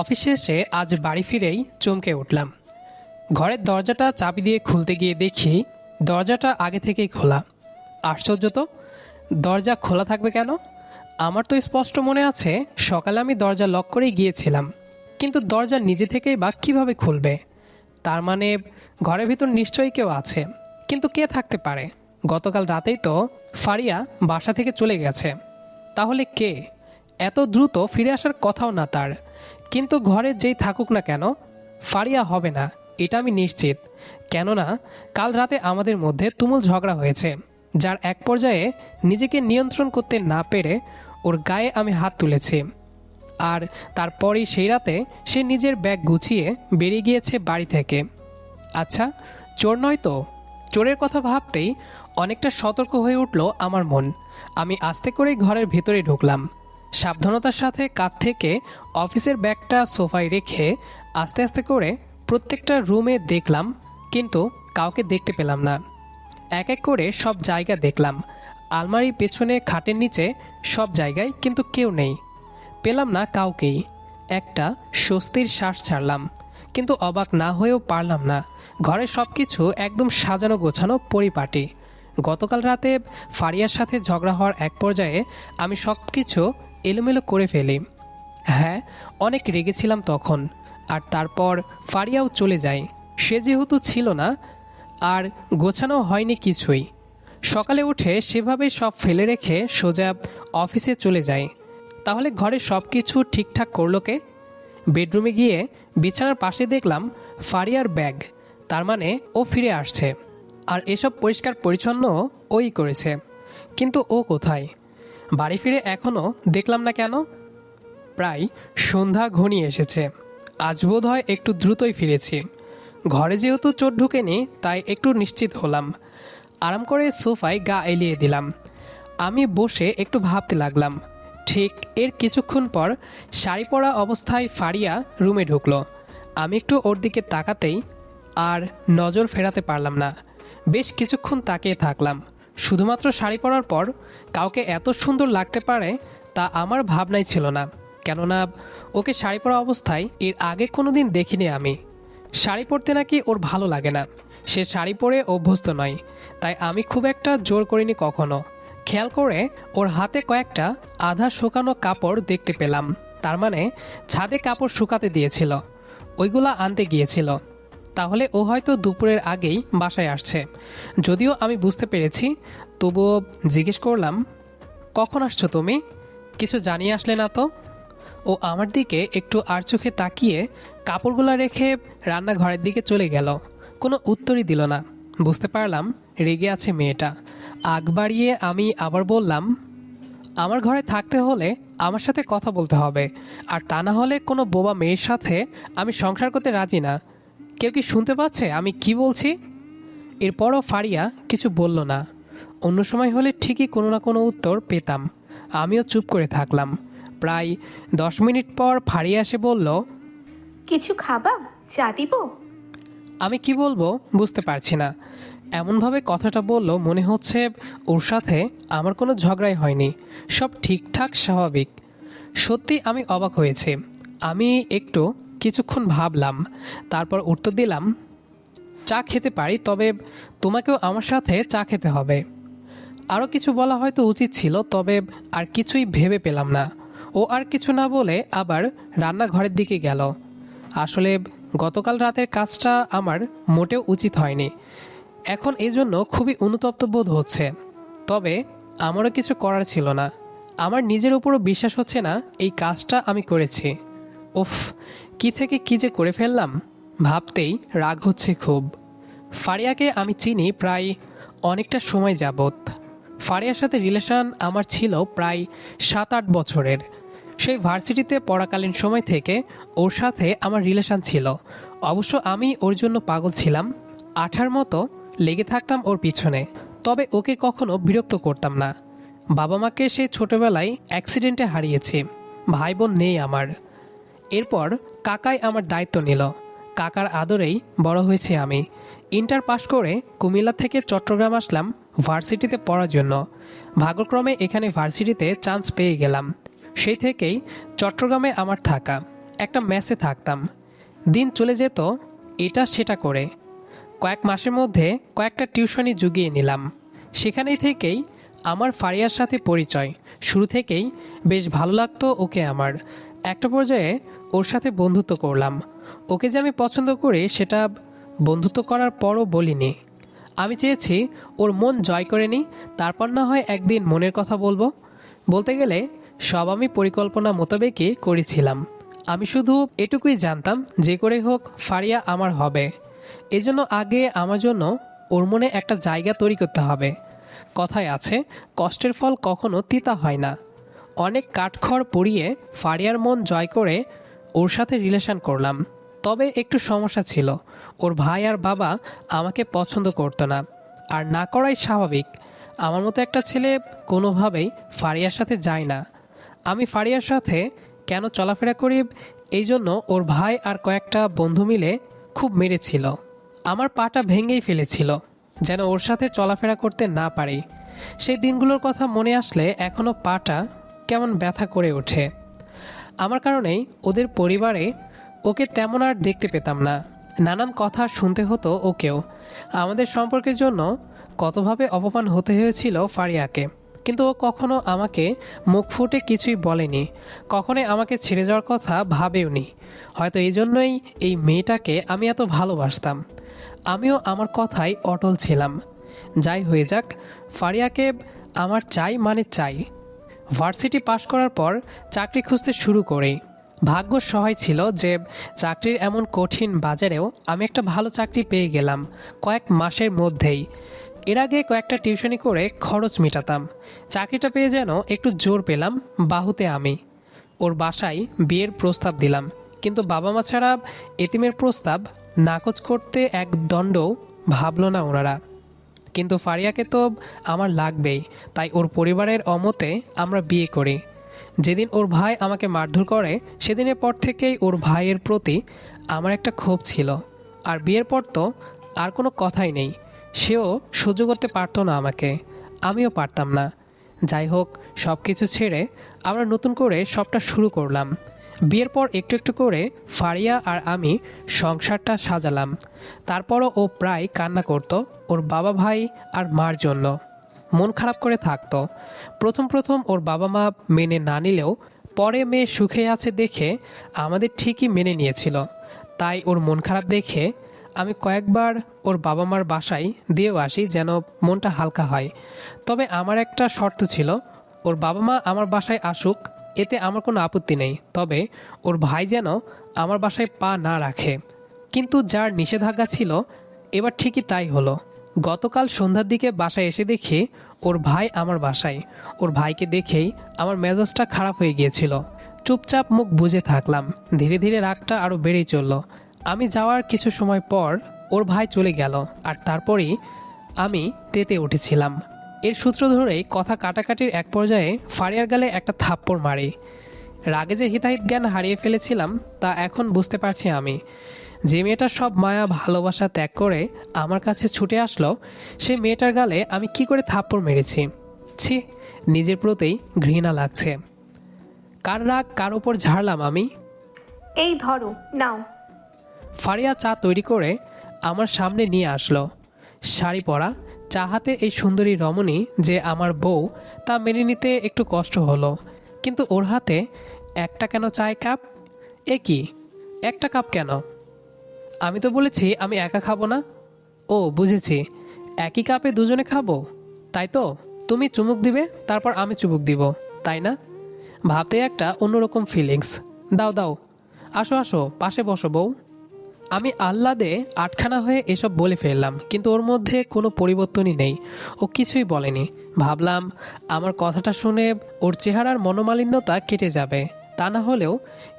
অফিসে এসে আজ বাড়ি ফিরেই চমকে উঠলাম। ঘরের দরজাটা চাবি দিয়ে খুলতে গিয়ে দেখি দরজাটা আগে থেকেই খোলা। আশ্চর্য তো, দরজা খোলা থাকবে কেন? আমার তো স্পষ্ট মনে আছে, সকালে আমি দরজা লক করেই গিয়েছিলাম। কিন্তু দরজা নিজে থেকেই বা কীভাবে খুলবে? তার মানে ঘরের ভিতর নিশ্চয়ই কেউ আছে, কিন্তু কে থাকতে পারে? গতকাল রাতেই তো ফারিয়া বাসা থেকে চলে গেছে। তাহলে কে? এত দ্রুত ফিরে আসার কথাও না তার। কিন্তু ঘরে যেই থাকুক না কেন, ফারিয়া হবে না, এটা আমি নিশ্চিত। কেননা, কাল রাতে আমাদের মধ্যে তুমুল ঝগড়া হয়েছে, যার এক পর্যায়ে নিজেকে নিয়ন্ত্রণ করতে না পেরে ওর গায়ে আমি হাত তুলেছি। আর তারপরেই সেই রাতে সে নিজের ব্যাগ গুছিয়ে বেরিয়ে গিয়েছে বাড়ি থেকে। আচ্ছা চোর নয় তো? চোরের কথা ভাবতেই অনেকটা সতর্ক হয়ে উঠল আমার মন। আমি আস্তে করেই ঘরের ভেতরে ঢুকলাম। সাবধানতার সাথে কাঁধ থেকে অফিসের ব্যাগটা সোফায় রেখে আস্তে আস্তে করে প্রত্যেকটা রুমে দেখলাম, কিন্তু কাউকে দেখতে পেলাম না। এক এক করে সব জায়গা দেখলাম। আলমারির পেছনে, খাটের নিচে সব জায়গায় কিন্তু কেউ নেই। পেলাম না কাউকেই। একটা স্বস্তির শ্বাস ছাড়লাম, কিন্তু অবাক না হয়েও পারলাম না। ঘরের সব কিছু একদম সাজানো গোছানো পরিপাটি। গতকাল রাতে ফারিয়ার সাথে ঝগড়া হওয়ার এক পর্যায়ে আমি সব কিছু এলোমেলো করে ফেলি। হ্যাঁ অনেক রেগেছিলাম তখন। আর তারপর ফারিয়াও চলে যায়। সে যেহেতু ছিল না, আর গোছানো হয়নি কিছুই। সকালে উঠে সেভাবে সব ফেলে রেখে সোজা অফিসে চলে যায় তাহলে ঘরে সব কিছু ঠিকঠাক করল কে? বেডরুমে গিয়ে বিছানার পাশে দেখলাম ফারিয়ার ব্যাগ। তার মানে ও ফিরে আসছে। আর এসব পরিষ্কার পরিচ্ছন্ন ওই করেছে। কিন্তু ও কোথায়? বাড়ি ফিরে এখনও দেখলাম না কেন? প্রায় সন্ধ্যা ঘনিয়ে এসেছে। আজ বোধ হয় একটু দ্রুতই ফিরেছি। ঘরে যেহেতু চোট ঢুকেনি, তাই একটু নিশ্চিত হলাম। আরাম করে সোফায় গা এলিয়ে দিলাম। আমি বসে একটু ভাবতে লাগলাম, ঠিক এর কিছুক্ষণ পর শাড়ি পরা অবস্থায় ফারিয়া রুমে ঢুকলো। আমি একটু ওর দিকে তাকাতেই আর নজর ফেরাতে পারলাম না। বেশ কিছুক্ষণ তাকিয়ে থাকলাম। শুধুমাত্র শাড়ি পরার পর কাউকে এত সুন্দর লাগতে পারে তা আমার ভাবনাই ছিল না। কেননা ওকে শাড়ি পরা অবস্থায় এর আগে কোনো দিন দেখিনি আমি। শাড়ি পরতে নাকি ওর ভালো লাগে না। সে শাড়ি পরে অভ্যস্ত নয়। তাই আমি খুব একটা জোর করিনি কখনো। খেয়াল করে ওর হাতে কয়েকটা আধা শুকানো কাপড় দেখতে পেলাম। তার মানে ছাদে কাপড় শুকাতে দিয়েছিল। ওইগুলা আনতে গিয়েছিল। তাহলে ও হয়তো দুপুরের আগেই বাসায় আসছে। যদিও আমি বুঝতে পেরেছি, তবুও জিজ্ঞেস করলাম, কখন আসছো তুমি? কিছু জানিয়ে আসলে না তো? ও আমার দিকে একটু আর চোখে তাকিয়ে কাপড়গুলো রেখে রান্নাঘরের দিকে চলে গেল। কোনো উত্তরই দিল না। বুঝতে পারলাম রেগে আছে মেয়েটা। আগ বাড়িয়ে আমি আবার বললাম, আমার ঘরে থাকতে হলে আমার সাথে কথা বলতে হবে। আর তা না হলে কোনো বোবা মেয়ের সাথে আমি সংসার করতে রাজি না। কেউ কি শুনতে পাচ্ছে? আমি কি বলছি? এরপরও ফারিয়া কিছু বলল না। অন্য সময় হলে ঠিকই কোনো না কোনো উত্তর পেতাম। আমিও চুপ করে থাকলাম। প্রায় দশ মিনিট পর ফারিয়া এসে বলল কিছু খাবা? চা দিব? আমি কি বলব বুঝতে পারছি না। এমনভাবে কথাটা বলল মনে হচ্ছে ওর সাথে আমার কোনো ঝগড়াই হয়নি। সব ঠিকঠাক স্বাভাবিক। সত্যি আমি অবাক হয়েছি। আমি একটু কিছুক্ষণ ভাবলাম, তারপর উত্তর দিলাম, চা খেতে পারি, তবে তোমাকেও আমার সাথে চা খেতে হবে। আরও কিছু বলা হয়তো উচিত ছিল, তবে আর কিছুই ভেবে পেলাম না। ও আর কিছু না বলে আবার রান্নাঘরের দিকে গেল। আসলে গতকাল রাতের কাজটা আমার মোটেও উচিত হয়নি। এখন এই জন্য খুবই অনুতপ্ত বোধ হচ্ছে। তবে আমারও কিছু করার ছিল না। আমার নিজের উপরও বিশ্বাস হচ্ছে না, এই কাজটা আমি করেছি। উফ কি থেকে কি যে করে ফেললাম ভাবতেই রাগ হচ্ছে খুব। ফারিয়াকে আমি চিনি প্রায় অনেকটা সময় যাবত ফারিয়ার সাথে রিলেশন আমার ছিল প্রায় সাত আট বছরের। সেই ভার্সিটিতে পড়াকালীন সময় থেকে ওর সাথে আমার রিলেশন ছিল। অবশ্য আমি ওর জন্য পাগল ছিলাম, আঠার মতো লেগে থাকতাম ওর পিছনে। তবে ওকে কখনো বিরক্ত করতাম না। বাবা মাকে সেই ছোটবেলায় অ্যাক্সিডেন্টে হারিয়েছি। ভাই বোন নেই আমার। এরপর কাকাই আমার দায়িত্ব নিল। কাকার আদরেই বড় হয়েছে আমি। ইন্টার পাশ করে কুমিল্লা থেকে চট্টগ্রাম আসলাম ভার্সিটিতে পড়ার জন্য। ভাগ্যক্রমে এখানে ভার্সিটিতে চান্স পেয়ে গেলাম। সেই থেকেই চট্টগ্রামে আমার থাকা, একটা ম্যাচে থাকতাম। দিন চলে যেত, এটা সেটা করে। কয়েক মাসের মধ্যে কয়েকটা টিউশনি জুগিয়ে নিলাম। সেখানেই থেকেই আমার ফারিয়ার সাথে পরিচয়। শুরু থেকেই বেশ ভালো লাগতো ওকে আমার। একটা পর্যায়ে ওর সাথে বন্ধুত্ব করলাম। ওকে যে আমি পছন্দ করি, সেটা বন্ধুত্ব করার পরও বলিনি। আমি চেয়েছি ওর মন জয় করে নিই, তারপর না হয় একদিন মনের কথা বলব। বলতে গেলে, সব আমি পরিকল্পনা মোতাবেকই করেছিলাম। আমি শুধু এটুকুই জানতাম যে করে হোক ফারিয়া আমার হবে। এজন্য আগে আমার জন্য ওর মনে একটা জায়গা তৈরি করতে হবে। কথায় আছে, কষ্টের ফল কখনো তিতা হয় না। অনেক কাঠখড় পরিয়ে ফারিয়ার মন জয় করে ওর সাথে রিলেশন করলাম। তবে একটু সমস্যা ছিল। ওর ভাই আর বাবা আমাকে পছন্দ করতো না। আর না করাই স্বাভাবিক। আমার মতো একটা ছেলে কোনোভাবেই ফারিয়ার সাথে যায় না। আমি ফারিয়ার সাথে কেন চলাফেরা করি, এই জন্য ওর ভাই আর কয়েকটা বন্ধু মিলে খুব মেরেছিল। আমার পাটা ভেঙেই ফেলেছিল, যেন ওর সাথে চলাফেরা করতে না পারি। সেই দিনগুলোর কথা মনে আসলে এখনও পাটা কেমন ব্যথা করে ওঠে। আমার কারণেই ওদের পরিবারে ওকে তেমন আর দেখতে পেতাম না। নানান কথা শুনতে হতো ওকেও। আমাদের সম্পর্কের জন্য কতভাবে অপমান হতে হয়েছিল ফারিয়াকে। কিন্তু ও কখনো আমাকে মুখ ফুটে কিছুই বলেনি। কখনোই আমাকে ছেড়ে যাওয়ার কথা ভাবেওনি। হয়তো এই জন্যই এই মেয়েটাকে আমি এত ভালোবাসতাম। আমিও আমার কথাই অটল ছিলাম। যাই হয়ে যাক, ফারিয়াকে আমার চাই মানে চাই। ভার্সিটি পাশ করার পর চাকরি খুঁজতে শুরু করি। ভাগ্য সহায় ছিল যে চাকরির এমন কঠিন বাজারেও আমি একটা ভালো চাকরি পেয়ে গেলাম কয়েক মাসের মধ্যেই। এর আগে কয়েকটা টিউশনি করে খরচ মেটাতাম। চাকরিটা পেয়ে যেন একটু জোর পেলাম বাহুতে আমি। ওর বাসায় বিয়ের প্রস্তাব দিলাম, কিন্তু বাবা মা ছাড়া এতিমের প্রস্তাব নাকচ করতে এক দণ্ডও ভাবল না ওনারা। কিন্তু ফারিয়াকে তো আমার লাগবেই, তাই ওর পরিবারের অমতে আমরা বিয়ে করি। যেদিন ওর ভাই আমাকে মারধর করে, সেদিনের পর থেকেই ওর ভাইয়ের প্রতি আমার একটা ক্ষোভ ছিল। আর বিয়ের পর তো আর কোনো কথাই নেই। সেও সহ্য করতে পারতো না আমাকে। আমিও পারতাম না। যাই হোক সব কিছু ছেড়ে আমরা নতুন করে সবটা শুরু করলাম। বিয়ের পর একটু একটু করে ফারিয়া আর আমি সংসারটা সাজালাম। তারপরও ও প্রায় কান্না করতো ওর বাবা ভাই আর মার জন্য। মন খারাপ করে থাকতো। প্রথম প্রথম ওর বাবা মা মেনে না নিলেও পরে মেয়ে সুখে আছে দেখে আমাদের ঠিকই মেনে নিয়েছিল। তাই ওর মন খারাপ দেখে আমি কয়েকবার ওর বাবা মার বাসায় দিয়েও আসি যেন মনটা হালকা হয়। তবে আমার একটা শর্ত ছিল, ওর বাবা মা আমার বাসায় আসুক এতে আমার কোনো আপত্তি নেই। তবে ওর ভাই যেন আমার বাসায় পা না রাখে। কিন্তু যার নিষেধাজ্ঞা ছিল, এবার ঠিকই তাই হলো। গতকাল সন্ধ্যার দিকে বাসায় এসে দেখি ওর ভাই আমার বাসায়। ওর ভাইকে দেখেই আমার মেজাজটা খারাপ হয়ে গিয়েছিল। চুপচাপ মুখ বুজে থাকলাম। ধীরে ধীরে রাগটা আরও বেড়েই চলল। আমি যাওয়ার কিছু সময় পর ওর ভাই চলে গেল। আর তারপরেই আমি তেতে উঠেছিলাম। এর সূত্র ধরেই কথা কাটাকাটির এক পর্যায়ে ফারিয়ার গালে একটা থাপ্পড় মারি। রাগে যে হিতাহিত জ্ঞান হারিয়ে ফেলেছিলাম তা এখন বুঝতে পারছি আমি। যে মেয়েটা সব মায়া ভালোবাসা ত্যাগ করে আমার কাছে ছুটে আসলো সে মেয়েটার গালে আমি কি করে থাপ্পড় মেরেছি? ছি নিজের প্রতিই ঘৃণা লাগছে। কার রাগ কার ওপর ঝাড়লাম আমি? এই ধরো নাও। ফারিয়া চা তৈরি করে আমার সামনে নিয়ে আসলো। শাড়ি পরা চা হাতে এই সুন্দরী রমণী যে আমার বউ, তা মেনে নিতে একটু কষ্ট হলো। কিন্তু ওর হাতে একটা কেন চায় কাপ? এ কি? একটা কাপ কেন? আমি তো বলেছি আমি একা খাব না। ও, বুঝেছি। একই কাপে দুজনে খাব? তাই তো? তুমি চুমুক দিবে, তারপর আমি চুমুক দিব, তাই না? ভাবতে একটা অন্যরকম ফিলিংস দাও দাও। আসো আসো, পাশে বসো বউ। আমি আহ্লাদে আটখানা হয়ে এসব বলে ফেললাম, কিন্তু ওর মধ্যে কোনো পরিবর্তনই নেই। ও কিছুই বলেনি। ভাবলাম, আমার কথাটা শুনে ওর চেহারার মনোমালিন্যতা কেটে যাবে। তা না হলেও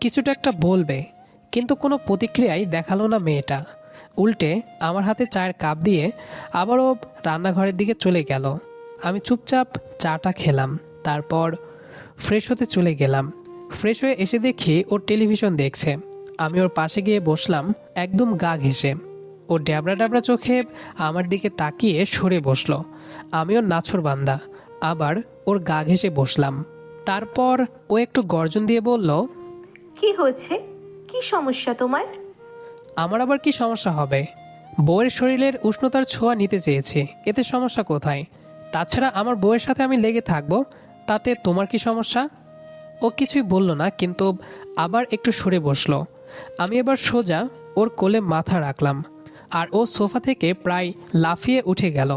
কিছুটা একটা বলবে, কিন্তু কোনো প্রতিক্রিয়াই দেখাল না মেয়েটা। উল্টে আমার হাতে চায়ের কাপ দিয়ে আবারও রান্নাঘরের দিকে চলে গেল। আমি চুপচাপ চাটা খেলাম, তারপর ফ্রেশ হতে চলে গেলাম। ফ্রেশ হয়ে এসে দেখি ওর টেলিভিশন দেখছে। আমি ওর পাশে গিয়ে বসলাম একদম গা ঘেসে ও ড্যাবড়া ড্যাবড়া চোখে আমার দিকে তাকিয়ে সরে বসল। আমিও নাছর বান্দা আবার ওর গা ঘেসে বসলাম। তারপর ও একটু গর্জন দিয়ে বলল কি হয়েছে? কি সমস্যা তোমার? আমার আবার কি সমস্যা হবে? বউয়ের শরীরের উষ্ণতার ছোঁয়া নিতে চেয়েছি এতে সমস্যা কোথায়? তাছাড়া আমার বউয়ের সাথে আমি লেগে থাকব তাতে তোমার কি সমস্যা? ও কিছুই বলল না কিন্তু আবার একটু সরে বসল। আমি এবার সোজা ওর কোলে মাথা রাখলাম আর ও সোফা থেকে প্রায় লাফিয়ে উঠে গেল।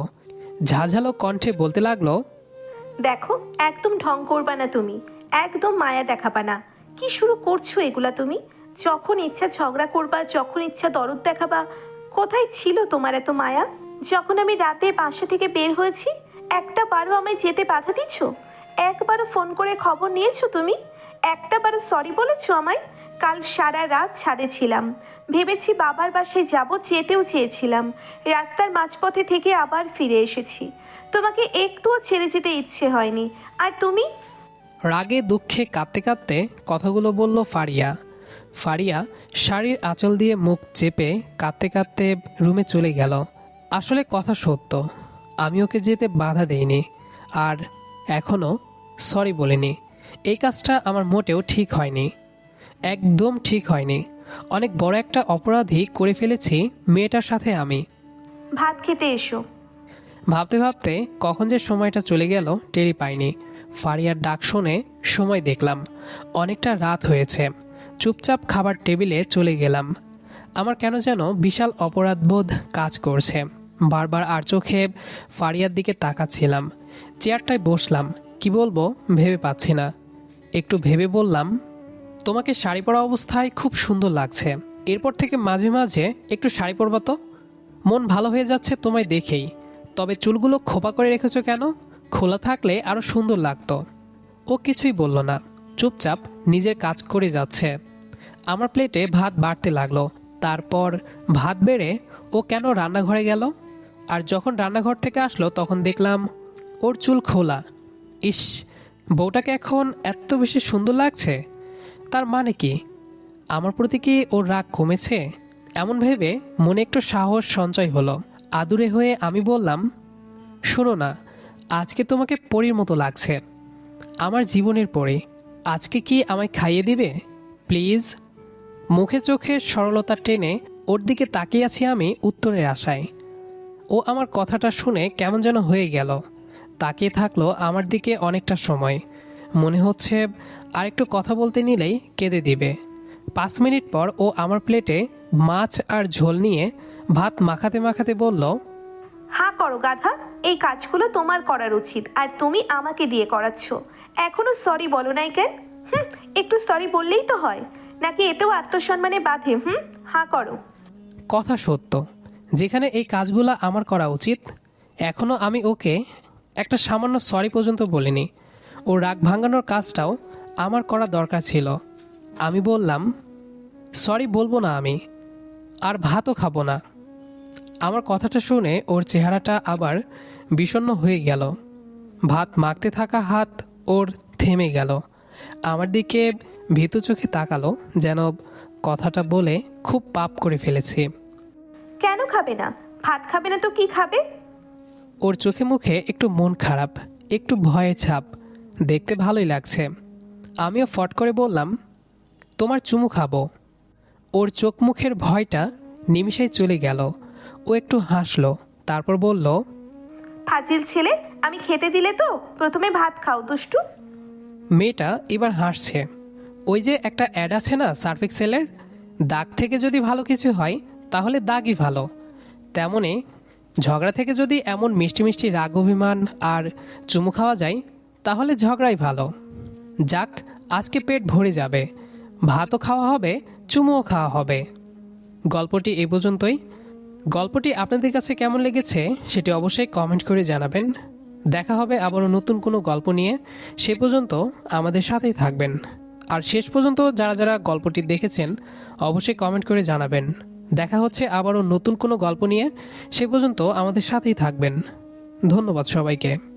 ঝাঝালো কণ্ঠে বলতে লাগল, দেখো, একদম ঢং করবা না তুমি। একদম মায়া দেখাবা না। কি শুরু করছ এগুলা তুমি? যখন ইচ্ছা ঝগড়া করবা, যখন ইচ্ছা দরদ দেখাবা, কোথায় ছিল তোমার এত মায়া? যখন আমি রাতে বাসা থেকে বের হয়েছি, একটা বারও আমায় যেতে বাধা দিচ্ছ? একবারও ফোন করে খবর নিয়েছো তুমি? একটা বারও সরি বলেছ আমায়? কাল সারা রাত ছাদে ছিলাম। ভেবেছি বাবার বাসায় যাব, যেতেও চেয়েছিলাম। রাস্তার মাঝপথে থেকে আবার ফিরে এসেছি। তোমাকে একটুও ছেড়ে যেতে ইচ্ছে হয়নি। আর তুমি? রাগে দুঃখে কাঁদতে কাঁদতে কথাগুলো বলল ফারিয়া। ফারিয়া শাড়ির আঁচল দিয়ে মুখ চেপে কাঁদতে কাঁদতে রুমে চলে গেল। আসলে কথা সত্য, আমি ওকে যেতে বাধা দেইনি। আর এখনও সরি বলিনি। এই কাজটা আমার মোটেও ঠিক হয়নি। একদম ঠিক হয়নি। অনেক বড় একটা অপরাধী করে ফেলেছি মেয়েটার সাথে আমি। ভাত খেতে এসো। ভাবতে ভাবতে কখন যে সময়টা চলে গেল টেরি পাইনি। ফারিয়ার ডাক শুনে সময় দেখলাম। অনেকটা রাত হয়েছে। চুপচাপ খাবার টেবিলে চলে গেলাম। আমার কেন যেন বিশাল অপরাধবোধ কাজ করছে। বারবার আর চোখে ফারিয়ার দিকে তাকাচ্ছিলাম। চেয়ারটায় বসলাম। কি বলব ভেবে পাচ্ছি না। একটু ভেবে বললাম, তোমাকে শাড়ি পরা অবস্থায় খুব সুন্দর লাগছে। এরপর থেকে মাঝে মাঝে একটু শাড়ি পরবা তো? মন ভালো হয়ে যাচ্ছে তোমায় দেখেই। তবে চুলগুলো খোপা করে রেখেছ কেন? খোলা থাকলে আরও সুন্দর লাগতো। ও কিছুই বলল না। চুপচাপ নিজের কাজ করে যাচ্ছে। আমার প্লেটে ভাত বাড়তে লাগল। তারপর ভাত বেড়ে ও কেন রান্নাঘরে গেল? আর যখন রান্নাঘর থেকে আসলো, তখন দেখলাম ওর চুল খোলা। ইস বউটাকে এখন এত বেশি সুন্দর লাগছে? তার মানে কি? আমার প্রতি কি ওর রাগ কমেছে? এমন ভেবে মনে একটু সাহস, সঞ্চয় হলো। আদুরে হয়ে আমি বললাম, শোনো না, আজকে তোমাকে পরীর মতো লাগছে। আমার জীবনের পরে। আজকে কি আমায় খাইয়ে দিবে? প্লিজ। মুখে চোখে সরলতা টেনে ওর দিকে তাকিয়ে আছি আমি উত্তরের আশায়। ও আমার কথাটা শুনে কেমন যেন হয়ে গেল। তাকিয়ে থাকল আমার দিকে অনেকটা সময়। মনে হচ্ছে আরেকটু কথা বলতে নিলেই কেঁদে দিবে। পাঁচ মিনিট পর ও আমার প্লেটে মাছ আর ঝোল নিয়ে ভাত মাখাতে মাখাতে বলল হ্যাঁ করো গাধা এই কাজগুলো তোমার করার উচিত আর তুমি আমাকে দিয়ে করাচ্ছ। এখনও সরি বলো নাই কেন? হুম একটু সরি বললেই তো হয়। নাকি এতেও আত্মসম্মানে বাধে হুম? হ্যাঁ করো। কথা সত্য। যেখানে এই কাজগুলো আমার করা উচিত এখনও আমি ওকে একটা সামান্য সরি পর্যন্ত বলিনি। ও রাগ ভাঙানোর কাজটাও আমার করা দরকার ছিল। আমি বললাম সরি বলব না আমি, আর ভাতও খাব না। আমার কথাটা শুনে ওর চেহারাটা আবার বিষণ্ণ হয়ে গেল। ভাত মাখতে থাকা হাত ওর থেমে গেল। আমার দিকে ভীতু চোখে তাকালো, যেন কথাটা বলে খুব পাপ করে ফেলেছি। কেন খাবে না? ভাত খাবে না তো কি খাবে? ওর চোখে মুখে একটু মন খারাপ একটু ভয়ের ছাপ। দেখতে ভালোই লাগছে। আমিও ফট করে বললাম তোমার চুমু খাব। ওর চোখ মুখের ভয়টা নিমিষেই চলে গেল। ও একটু হাসলো তারপর বলল ফাজিল ছেলে আমি খেতে দিলে তো? প্রথমে ভাত খাও দুষ্টু। মেয়েটা এবার হাসছে। ওই যে একটা অ্যাড আছে না সার্ফেক্সেলের দাগ থেকে যদি ভালো কিছু হয় তাহলে দাগই ভালো। তেমনি ঝগড়া থেকে যদি এমন মিষ্টি মিষ্টি রাগ অভিমান আর চুমু খাওয়া যায়, তাহলে ঝগড়াই ভালো। যাক, আজকে পেট ভরে যাবে। ভাতও খাওয়া হবে, চুমুও খাওয়া হবে। গল্পটি এ পর্যন্তই। গল্পটি আপনাদের কাছে কেমন লেগেছে সেটি অবশ্যই কমেন্ট করে জানাবেন। দেখা হবে আবারও নতুন কোনো গল্প নিয়ে। সে পর্যন্ত আমাদের সাথেই থাকবেন। আর শেষ পর্যন্ত যারা যারা গল্পটি দেখেছেন, অবশ্যই কমেন্ট করে জানাবেন। দেখা হচ্ছে আবারও নতুন কোনো গল্প নিয়ে। সে পর্যন্ত আমাদের সাথেই থাকবেন। ধন্যবাদ সবাইকে।